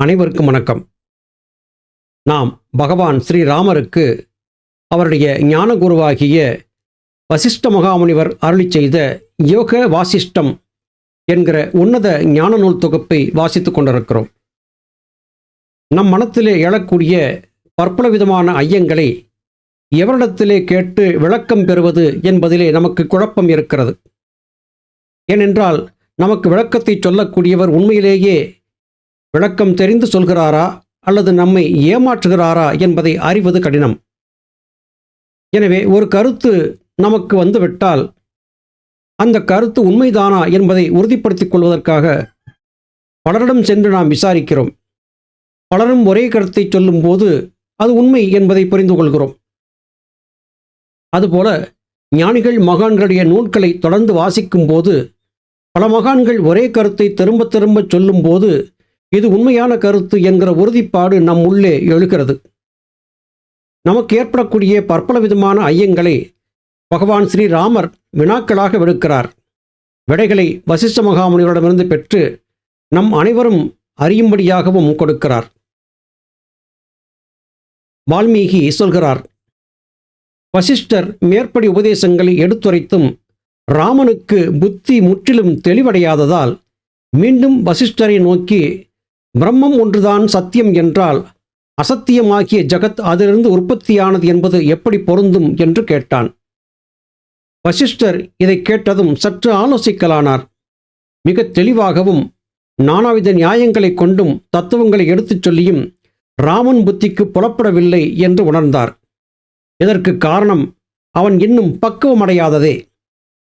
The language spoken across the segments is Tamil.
அனைவருக்கும் வணக்கம். நாம் பகவான் ஸ்ரீராமருக்கு அவருடைய ஞானகுருவாகிய வசிஷ்ட மகாமுனிவர் அருளி செய்த யோக வாசிஷ்டம் என்கிற உன்னத ஞான நூல் தொகுப்பை வாசித்து கொண்டிருக்கிறோம். நம் மனத்திலே எழக்கூடிய பற்பல விதமான ஐயங்களை எவரிடத்திலே கேட்டு விளக்கம் பெறுவது என்பதிலே நமக்கு குழப்பம் இருக்கிறது. ஏனென்றால் நமக்கு விளக்கத்தை சொல்லக்கூடியவர் உண்மையிலேயே விளக்கம் தெரிந்து சொல்கிறாரா அல்லது நம்மை ஏமாற்றுகிறாரா என்பதை அறிவது கடினம். எனவே ஒரு கருத்து நமக்கு வந்துவிட்டால் அந்த கருத்து உண்மைதானா என்பதை உறுதிப்படுத்திக் கொள்வதற்காக பலரிடம் சென்று நாம் விசாரிக்கிறோம். பலரும் ஒரே கருத்தை சொல்லும்போது அது உண்மை என்பதை புரிந்து கொள்கிறோம். அதுபோல ஞானிகள் மகான்களுடைய நூல்களை தொடர்ந்து வாசிக்கும் போது பல மகான்கள் ஒரே கருத்தை திரும்ப திரும்ப சொல்லும்போது இது உண்மையான கருத்து என்கிற உறுதிப்பாடு நம் உள்ளே எழுகிறது. நமக்கு ஏற்படக்கூடிய பற்பல விதமான ஐயங்களை பகவான் ஸ்ரீராமர் வினாக்களாக விடுக்கிறார் விடைகளை வசிஷ்ட மகாமுனிவரிடமிருந்து பெற்று நம் அனைவரும் அறியும்படியாகவும் கொடுக்கிறார். வால்மீகி சொல்கிறார் வசிஷ்டர் மேற்படி உபதேசங்களை எடுத்துரைத்தும் ராமனுக்கு புத்தி முற்றிலும் தெளிவடையாததால் மீண்டும் வசிஷ்டரை நோக்கி பிரம்மம் ஒன்றுதான் சத்தியம் என்றால் அசத்தியமாகிய ஜகத் அதிலிருந்து உற்பத்தியானது என்பது எப்படி பொருந்தும் என்று கேட்டான். வசிஷ்டர் இதை கேட்டதும் சற்று ஆலோசிக்கலானார். மிக தெளிவாகவும் நானாவித நியாயங்களைக் கொண்டும் தத்துவங்களை எடுத்துச் சொல்லியும் ராமன் புத்திக்கு புலப்படவில்லை என்று உணர்ந்தார். இதற்கு காரணம் அவன் இன்னும் பக்குவமடையாததே.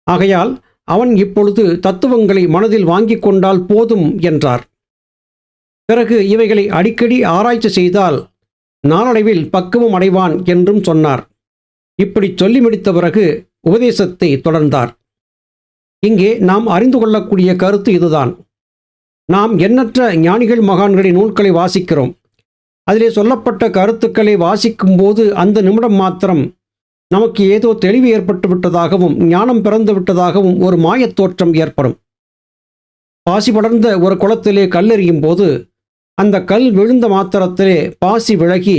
ஆகையால் அவன் இப்பொழுது தத்துவங்களை மனதில் வாங்கிக் கொண்டால் போதும் என்றார். பிறகு இவைகளை அடிக்கடி ஆராய்ச்சி செய்தால் நாளடைவில் பக்குவம் அடைவான் என்றும் சொன்னார். இப்படி சொல்லி முடித்த பிறகு உபதேசத்தை தொடர்ந்தார். இங்கே நாம் அறிந்து கொள்ளக்கூடிய கருத்து இதுதான். நாம் எண்ணற்ற ஞானிகள் மகான்களின் நூல்களை வாசிக்கிறோம். அதிலே சொல்லப்பட்ட கருத்துக்களை வாசிக்கும்போது அந்த நிமிடம் மாத்திரம் நமக்கு ஏதோ தெளிவு ஏற்பட்டு விட்டதாகவும் ஞானம் பிறந்து விட்டதாகவும் ஒரு மாயத் தோற்றம் ஏற்படும். பாசி படர்ந்த ஒரு குளத்திலே கல்லெறியும் போது அந்த கல் விழுந்த மாத்திரத்திலே பாசி விலகி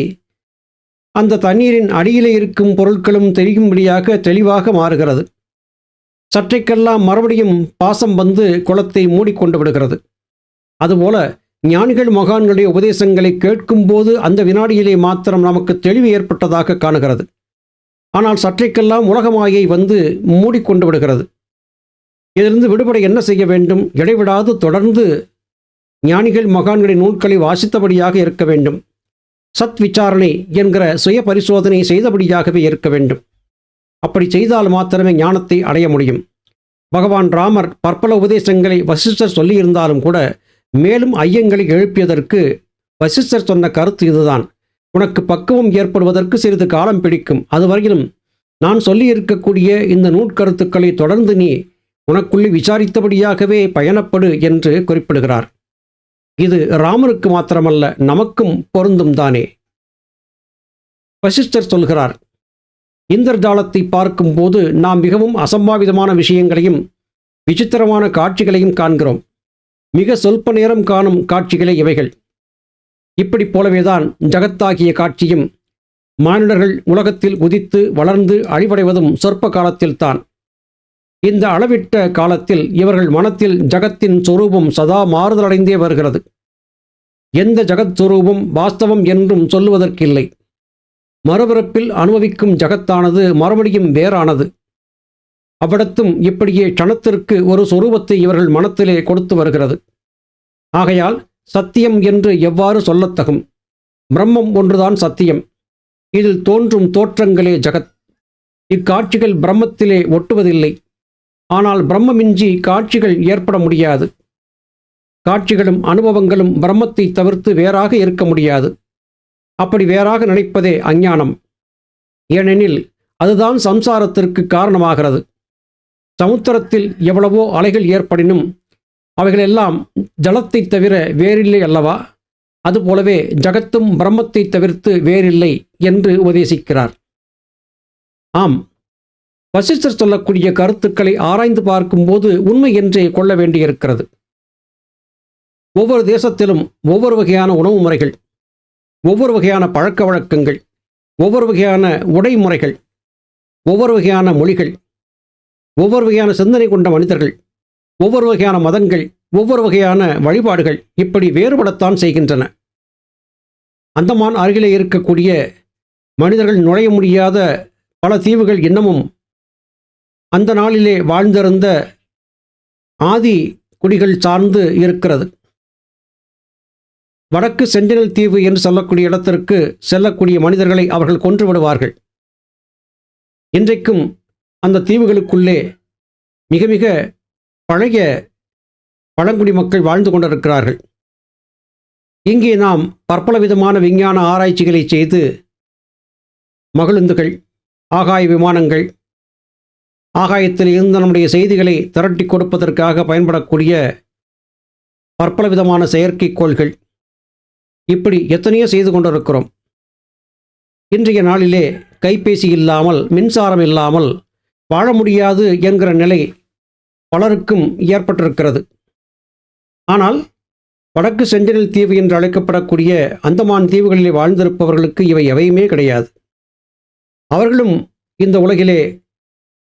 அந்த தண்ணீரின் அடியிலே இருக்கும் பொருட்களும் தெரியும்படியாக தெளிவாக மாறுகிறது. சற்றைக்கெல்லாம் மறுபடியும் பாசம் வந்து குளத்தை மூடிக்கொண்டு விடுகிறது. அதுபோல ஞானிகள் மகான்களுடைய உபதேசங்களை கேட்கும்போது அந்த வினாடியிலே மாத்திரம் நமக்கு தெளிவு ஏற்பட்டதாக காணுகிறது. ஆனால் சற்றைக்கெல்லாம் உலகமாயை வந்து மூடிக்கொண்டு விடுகிறது. இதிலிருந்து விடுபட என்ன செய்ய வேண்டும்? இடைவிடாது தொடர்ந்து ஞானிகள் மகான்களின் நூல்களை வாசித்தபடியாக இருக்க வேண்டும். சத் விசாரணை என்கிற சுய பரிசோதனை செய்தபடியாகவே இருக்க வேண்டும். அப்படி செய்தால் மாத்திரமே ஞானத்தை அடைய முடியும். பகவான் ராமர் பற்பல உபதேசங்களை வசிஷ்டர் சொல்லியிருந்தாலும் கூட மேலும் ஐயங்களை எழுப்பியதற்கு வசிஷ்டர் சொன்ன கருத்து இதுதான். உனக்கு பக்குவம் ஏற்படுவதற்கு சிறிது காலம் பிடிக்கும். அதுவரையிலும் நான் சொல்லியிருக்கக்கூடிய இந்த நூற்கருத்துக்களை தொடர்ந்து நீ உனக்குள்ளே விசாரித்தபடியாகவே பயணப்படு என்று குறிப்பிடுகிறார். இது ராமருக்கு மாத்திரமல்ல நமக்கும் பொருந்தும் தானே? வசிஷ்டர் சொல்கிறார் இந்திரஜாலத்தை பார்க்கும்போது நாம் மிகவும் அசம்பாவிதமான விஷயங்களையும் விசித்திரமான காட்சிகளையும் காண்கிறோம். மிக சொல்ப நேரம் காணும் காட்சிகளே இவைகள். இப்படி போலவேதான் ஜகத்தாகிய காட்சியும் மானிடர்கள் உலகத்தில் உதித்து வளர்ந்து அழிவடைவதும் சொற்ப காலத்தில்தான். இந்த அளவிட்ட காலத்தில் இவர்கள் மனத்தில் ஜகத்தின் சொரூபம் சதா மாறுதலடைந்தே வருகிறது. எந்த ஜகத் சொரூபம் வாஸ்தவம் என்றும் சொல்லுவதற்கில்லை. மறுபிறப்பில் அனுபவிக்கும் ஜகத்தானது மறுபடியும் வேறானது. அவ்விடத்தும் இப்படியே க்ஷணத்திற்கு ஒரு சொரூபத்தை இவர்கள் மனத்திலே கொடுத்து வருகிறது. ஆகையால் சத்தியம் என்று எவ்வாறு சொல்லத்தகும்? பிரம்மம் ஒன்றுதான் சத்தியம். இதில் தோன்றும் தோற்றங்களே ஜகத். இக்காட்சிகள் பிரம்மத்திலே ஒட்டுவதில்லை. ஆனால் பிரம்மமின்றி காட்சிகள் ஏற்பட முடியாது. காட்சிகளும் அனுபவங்களும் பிரம்மத்தை தவிர்த்து வேறாக இருக்க முடியாது. அப்படி வேறாக நினைப்பதே அஞ்ஞானம். ஏனெனில் அதுதான் சம்சாரத்திற்கு காரணமாகிறது. சமுத்திரத்தில் எவ்வளவோ அலைகள் ஏற்படினும் அவைகளெல்லாம் ஜலத்தை தவிர வேறில்லை அல்லவா? அதுபோலவே ஜகத்தும் பிரம்மத்தை தவிர்த்து வேறில்லை என்று உபதேசிக்கிறார். ஆம் வசிஷ்டர் சொல்லக்கூடிய கருத்துக்களை ஆராய்ந்து பார்க்கும்போது உண்மை என்றே கொள்ள வேண்டியிருக்கிறது. ஒவ்வொரு தேசத்திலும் ஒவ்வொரு வகையான உணவு முறைகள் ஒவ்வொரு வகையான பழக்க வழக்கங்கள் ஒவ்வொரு வகையான உடை முறைகள் ஒவ்வொரு வகையான மொழிகள் ஒவ்வொரு வகையான சிந்தனை கொண்ட மனிதர்கள் ஒவ்வொரு வகையான மதங்கள் ஒவ்வொரு வகையான வழிபாடுகள் இப்படி வேறுபடத்தான் செய்கின்றன. அந்தமான் அருகிலே இருக்கக்கூடிய மனிதர்கள் நுழைய முடியாத பல தீவுகள் இன்னமும் அந்த நாளிலே வாழ்ந்திருந்த ஆதி குடிகள் சார்ந்து இருக்கிறது. வடக்கு சென்டினல் தீவு என்று சொல்லக்கூடிய இடத்திற்கு செல்லக்கூடிய மனிதர்களை அவர்கள் கொன்று விடுவார்கள். இன்றைக்கும் அந்த தீவுகளுக்குள்ளே மிக மிக பழைய பழங்குடி மக்கள் வாழ்ந்து கொண்டிருக்கிறார்கள். இங்கே நாம் பற்பல விதமான விஞ்ஞான ஆராய்ச்சிகளை செய்து மகிழுந்துகள் ஆகாய விமானங்கள் ஆகாயத்தில் இருந்து நம்முடைய செய்திகளை திரட்டி கொடுப்பதற்காக பயன்படக்கூடிய பற்பல விதமான செயற்கைக்கோள்கள். இப்படி எத்தனையோ செய்து கொண்டிருக்கிறோம். இன்றைய நாளிலே கைபேசி இல்லாமல் மின்சாரம் இல்லாமல் வாழ முடியாது என்கிற நிலை பலருக்கும் ஏற்பட்டிருக்கிறது. ஆனால் வடக்கு சென்டினல் தீவு என்று அழைக்கப்படக்கூடிய அந்தமான் தீவுகளிலே வாழ்ந்திருப்பவர்களுக்கு இவை எவையுமே கிடையாது. அவர்களும் இந்த உலகிலே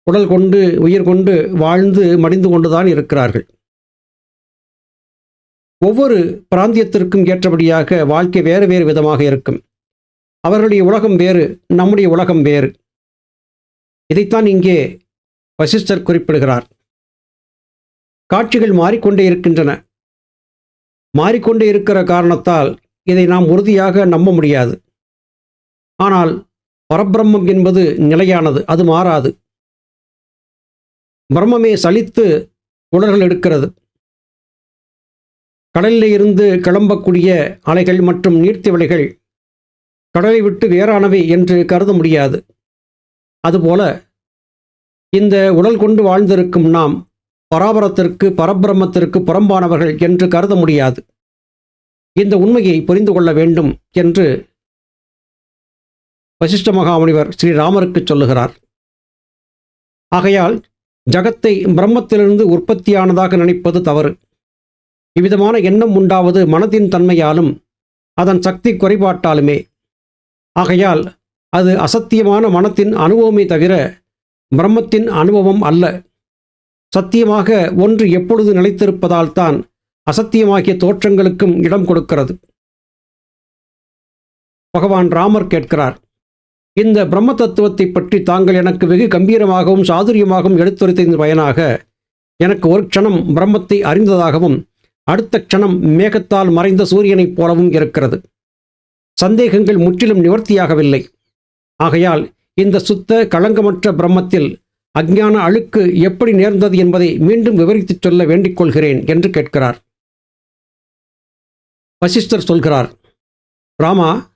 உடல் கொண்டு உயிர் கொண்டு வாழ்ந்து மடிந்து கொண்டுதான் இருக்கிறார்கள். ஒவ்வொரு பிராந்தியத்திற்கும் ஏற்றபடியாக வாழ்க்கை வேறு வேறு விதமாக இருக்கும். அவர்களுடைய உலகம் வேறு நம்முடைய உலகம் வேறு. இதைத்தான் இங்கே வசிஷ்டர் குறிப்பிடுகிறார். காட்சிகள் மாறிக்கொண்டே இருக்கின்றன. மாறிக்கொண்டே இருக்கிற காரணத்தால் இதை நாம் உறுதியாக நம்ப முடியாது. ஆனால் பரபிரம்மம் என்பது நிலையானது அது மாறாது. பிரம்மமே சலித்து உடல்கள் எடுக்கிறது. கடலில் இருந்து கிளம்பக்கூடிய அலைகள் மற்றும் நீர்த்திவளைகள் கடலை விட்டு வேறானவை என்று கருத முடியாது. அதுபோல இந்த உடல் கொண்டு வாழ்ந்திருக்கும் நாம் பராபரத்திற்கு பரபிரம்மத்திற்கு புறம்பானவர்கள் என்று கருத முடியாது. இந்த உண்மையை புரிந்து கொள்ள வேண்டும் என்று வசிஷ்ட மகாமுனிவர் ஸ்ரீராமருக்கு சொல்லுகிறார். ஆகையால் ஜகத்தை பிரம்மத்திலிருந்து உற்பத்தியானதாக நினைப்பது தவறு. இவ்விதமான எண்ணம் உண்டாவது மனதின் தன்மையாலும் அதன் சக்தி குறைபாட்டாலுமே. ஆகையால் அது அசத்தியமான மனத்தின் அனுபவமே தவிர பிரம்மத்தின் அனுபவம் அல்ல. சத்தியமாக ஒன்று எப்பொழுது நிலைத்திருப்பதால் தான் அசத்தியமாகிய தோற்றங்களுக்கும் இடம் கொடுக்கிறது. பகவான் ராமர் கேட்கிறார் இந்த பிரம்ம தத்துவத்தை பற்றி தாங்கள் எனக்கு வெகு கம்பீரமாகவும் சாதுரியமாகவும் எடுத்துரைத்ததன் பயனாக எனக்கு ஒரு க்ஷணம் பிரம்மத்தை அறிந்ததாகவும் அடுத்த க்ஷணம் மேகத்தால் மறைந்த சூரியனைப் போலவும் இருக்கிறது. சந்தேகங்கள் முற்றிலும் நிவர்த்தியாகவில்லை. ஆகையால் இந்த சுத்த களங்கமற்ற பிரம்மத்தில் அஞ்ஞான அழுக்கு எப்படி நேர்ந்தது என்பதை மீண்டும் விவரித்துச் சொல்ல வேண்டிக் கொள்கிறேன் என்று கேட்கிறார். வசிஷ்டர் சொல்கிறார் ராமா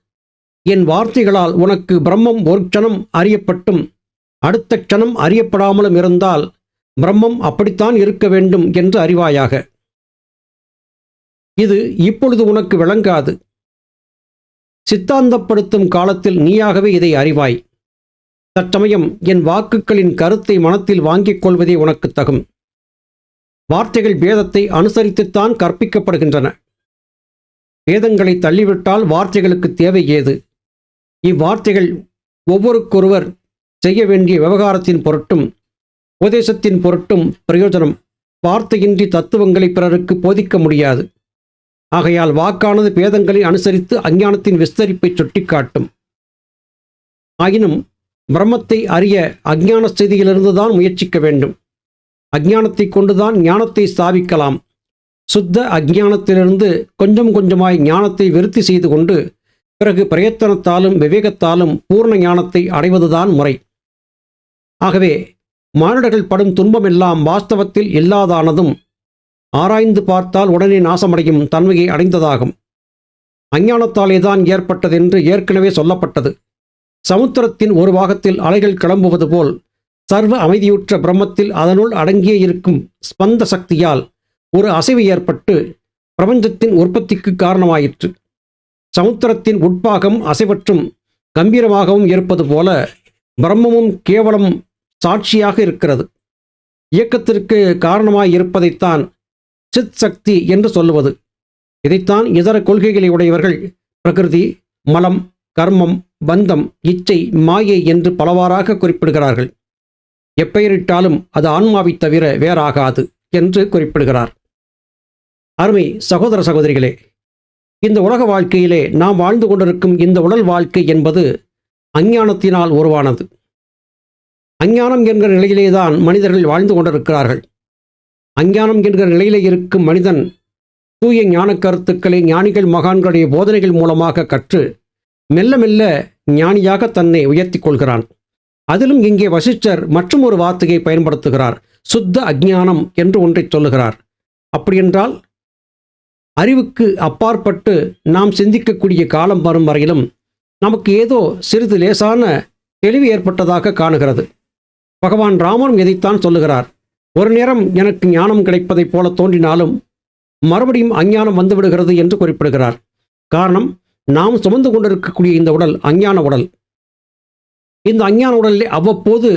என் வார்த்தைகளால் உனக்கு பிரம்மம் ஒரு க்ஷணம் அறியப்பட்டும். அடுத்த க்ஷணம் அறியப்படாமலும் இருந்தால் பிரம்மம் அப்படித்தான் இருக்க வேண்டும் என்று அறிவாயாக. இது இப்பொழுது உனக்கு விளங்காது. சித்தாந்தப்படுத்தும் காலத்தில் நீயாகவே இதை அறிவாய். தற்சமயம் என் வாக்குகளின் கருத்தை மனத்தில் வாங்கிக் கொள்வதே உனக்கு தகும். வார்த்தைகள் வேதத்தை அனுசரித்துத்தான் கற்பிக்கப்படுகின்றன. வேதங்களை தள்ளிவிட்டால் வார்த்தைகளுக்கு தேவை ஏது? இவ்வார்த்தைகள் ஒவ்வொருக்கொருவர் செய்ய வேண்டிய விவகாரத்தின் பொருட்டும் உபதேசத்தின் பொருட்டும் பிரயோஜனம். வார்த்தையின்றி தத்துவங்களை பிறருக்கு போதிக்க முடியாது. ஆகையால் வாக்கானது பேதங்களை அனுசரித்து அஞ்ஞானத்தின் விஸ்தரிப்பை சுட்டிக்காட்டும். ஆயினும் பிரம்மத்தை அறிய அஞ்ஞான ஸ்திதியிலிருந்துதான் முயற்சிக்க வேண்டும். அஞ்ஞானத்தை கொண்டுதான் ஞானத்தை ஸ்தாபிக்கலாம். சுத்த அஞ்ஞானத்திலிருந்து கொஞ்சம் கொஞ்சமாய் ஞானத்தை விருத்தி செய்து கொண்டு பிறகு பிரயத்தனத்தாலும் விவேகத்தாலும் பூர்ண ஞானத்தை அடைவதுதான் முறை. ஆகவே மானிடர்கள் படும் துன்பமெல்லாம் வாஸ்தவத்தில் இல்லாதானதும் ஆராய்ந்து பார்த்தால் உடனே நாசமடையும் தன்மையை அடைந்ததாகும். அஞ்ஞானத்தாலே தான் ஏற்பட்டதென்று ஏற்கனவே சொல்லப்பட்டது. சமுத்திரத்தின் ஒரு பாகத்தில் அலைகள் கிளம்புவது போல் சர்வ அமைதியுற்ற பிரம்மத்தில் அதனுள் அடங்கியே இருக்கும் ஸ்பந்த சக்தியால் ஒரு அசைவு ஏற்பட்டு பிரபஞ்சத்தின் உற்பத்திக்கு காரணமாயிற்று. சமுத்திரத்தின் உட்பாகம் அசைவற்றும் கம்பீரமாகவும் இருப்பது போல பிரம்மமும் கேவலம் சாட்சியாக இருக்கிறது. இயக்கத்திற்கு காரணமாய் இருப்பதைத்தான் சித் சக்தி என்று சொல்லுவது. இதைத்தான் இதர கொள்கைகளை உடையவர்கள் பிரகிருதி மலம் கர்மம் பந்தம் இச்சை மாயை என்று பலவாறாக குறிப்பிடுகிறார்கள். எப்பெயரிட்டாலும் அது ஆன்மாவைத் தவிர வேறாகாது என்று குறிப்பிடுகிறார். அருமை சகோதர சகோதரிகளே இந்த உலக வாழ்க்கையிலே நாம் வாழ்ந்து கொண்டிருக்கும் இந்த உடல் வாழ்க்கை என்பது அஞ்ஞானத்தினால் உருவானது. அஞ்ஞானம் என்கிற நிலையிலேதான் மனிதர்கள் வாழ்ந்து கொண்டிருக்கிறார்கள். அஞ்ஞானம் என்கிற நிலையிலே இருக்கும் மனிதன் தூய ஞான கருத்துக்களை ஞானிகள் மகான்களுடைய போதனைகள் மூலமாக கற்று மெல்ல மெல்ல ஞானியாக தன்னை உயர்த்திக் கொள்கிறான். அதிலும் இங்கே வசிஷ்டர் மற்றும் ஒரு வார்த்தையை பயன்படுத்துகிறார். சுத்த அஜ்ஞானம் என்று ஒன்றை சொல்லுகிறார். அப்படியென்றால் அறிவுக்கு அப்பாற்பட்டு நாம் சிந்திக்கக்கூடிய காலம் வரும் வரையிலும் நமக்கு ஏதோ சிறிது லேசான தெளிவு ஏற்பட்டதாக காணுகிறது. பகவான் ராமரும் இதைத்தான் சொல்லுகிறார். ஒரு நேரம் எனக்கு ஞானம் கிடைப்பதைப் போல தோன்றினாலும் மறுபடியும் அஞ்ஞானம் வந்துவிடுகிறது என்று குறிப்பிடுகிறார். காரணம் நாம் சுமந்து கொண்டிருக்கக்கூடிய இந்த உடல் அஞ்ஞான உடல். இந்த அஞ்ஞான உடலில் அவ்வப்போது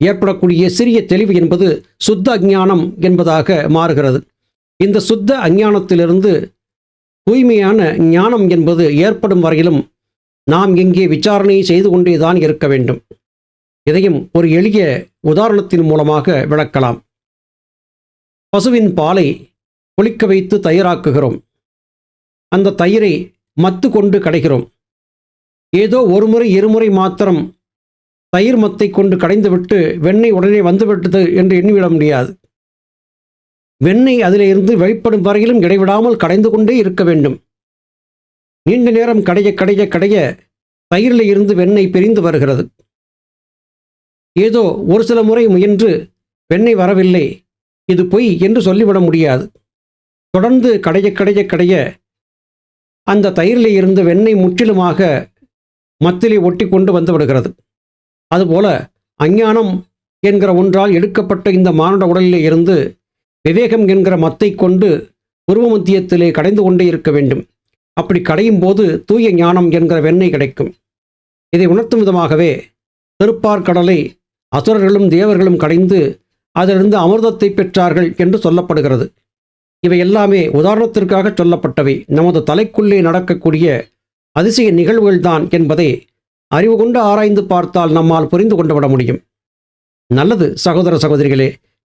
ஏற்படக்கூடிய சிறிய தெளிவு என்பது சுத்த அஞ்ஞானம் என்பதாக மாறுகிறது. இந்த சுத்த அஞ்ஞானத்திலிருந்து தூய்மையான ஞானம் என்பது ஏற்படும் வரையிலும் நாம் இங்கே விசாரணை செய்து கொண்டேதான் இருக்க வேண்டும். இதையும் ஒரு எளிய உதாரணத்தின் மூலமாக விளக்கலாம். பசுவின் பாலை புளிக்க வைத்து தயிராக்குகிறோம். அந்த தயிரை மத்து கொண்டு கடைகிறோம். ஏதோ ஒரு முறை இருமுறை மாத்திரம் தயிர் மத்தை கொண்டு கடைந்துவிட்டு வெண்ணெய் உடனே வந்துவிட்டது என்று எண்ணிவிட முடியாது. வெண்ணெய் அதிலிருந்து வெளிப்படும் வரையிலும் இடைவிடாமல் கடைந்து கொண்டே இருக்க வேண்டும். நீண்ட நேரம் கடைய கடைய கடைய தயிரில் இருந்து வெண்ணெய் பிரிந்து வருகிறது. ஏதோ ஒரு சில முறை முயன்று வெண்ணெய் வரவில்லை இது பொய் என்று சொல்லிவிட முடியாது. தொடர்ந்து கடைய கடைய கடைய அந்த தயிரில் இருந்து வெண்ணெய் முற்றிலுமாக மத்திலே ஒட்டி கொண்டு வந்து விடுகிறது. அதுபோல அஞ்ஞானம் என்கிற ஒன்றால் எடுக்கப்பட்ட இந்த மானுட உடலிலே இருந்து விவேகம் என்கிற மத்தை கொண்டு உருவ மத்தியத்திலே கடைந்து கொண்டே இருக்க வேண்டும். அப்படி கடையும் போது தூய ஞானம் என்கிற வெண்ணெய் கிடைக்கும். இதை உணர்த்தும் விதமாகவே திருப்பார் கடலை அசுரர்களும் தேவர்களும் கடைந்து அதிலிருந்து அமிர்தத்தை பெற்றார்கள் என்று சொல்லப்படுகிறது. இவை எல்லாமே உதாரணத்திற்காக சொல்லப்பட்டவை. நமது தலைக்குள்ளே நடக்கக்கூடிய அதிசய நிகழ்வுகள்தான் என்பதை அறிவு கொண்டு ஆராய்ந்து பார்த்தால் நம்மால் புரிந்து கொண்டு விட முடியும். நல்லது சகோதர சகோதரிகளே